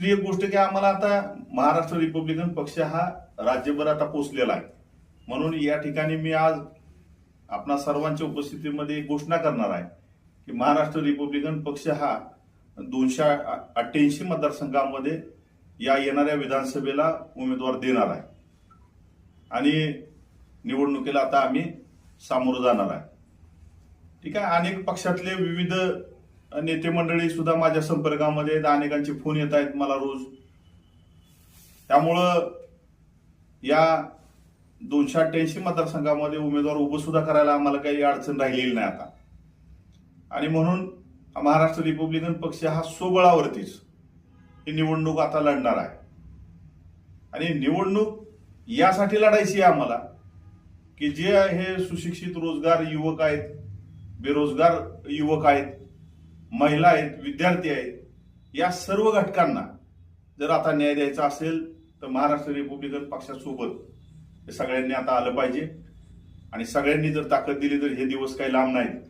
दुसरी एक गोष्ट की आम्हाला आता महाराष्ट्र रिपब्लिकन पक्ष हा राज्यभर आता पोचलेला आहे. म्हणून या ठिकाणी मी आज आपणा सर्वांच्या उपस्थितीमध्ये घोषणा करणार आहे की महाराष्ट्र रिपब्लिकन पक्ष हा दोनशे अठ्ठ्याऐंशी मतदारसंघामध्ये या येणाऱ्या विधानसभेला उमेदवार देणार आहे. आणि निवडणुकीला आता आम्ही सामोरं जाणार आहे. ठीक आहे? अनेक पक्षातले विविध नेते मंडळी सुद्धा माझ्या संपर्कामध्ये अनेकांचे फोन येत आहेत मला रोज. त्यामुळं या दोनशे अठ्ठ्याऐंशी मतदारसंघामध्ये उमेदवार उभं सुद्धा करायला आम्हाला काही अडचण राहिलेली नाही आता. आणि म्हणून महाराष्ट्र रिपब्लिकन पक्ष हा सोबळावरतीच ही निवडणूक आता लढणार आहे. आणि निवडणूक यासाठी लढायची आहे आम्हाला की जे हे सुशिक्षित रोजगार युवक आहेत बेरोजगार युवक आहेत महिला आहेत विद्यार्थी आहेत या सर्व घटकांना जर आता न्याय द्यायचा असेल तर महाराष्ट्र रिपब्लिकन पक्षासोबत हे सगळ्यांनी आता आलं पाहिजे. आणि सगळ्यांनी जर ताकद दिली तर हे दिवस काही लांब नाहीत.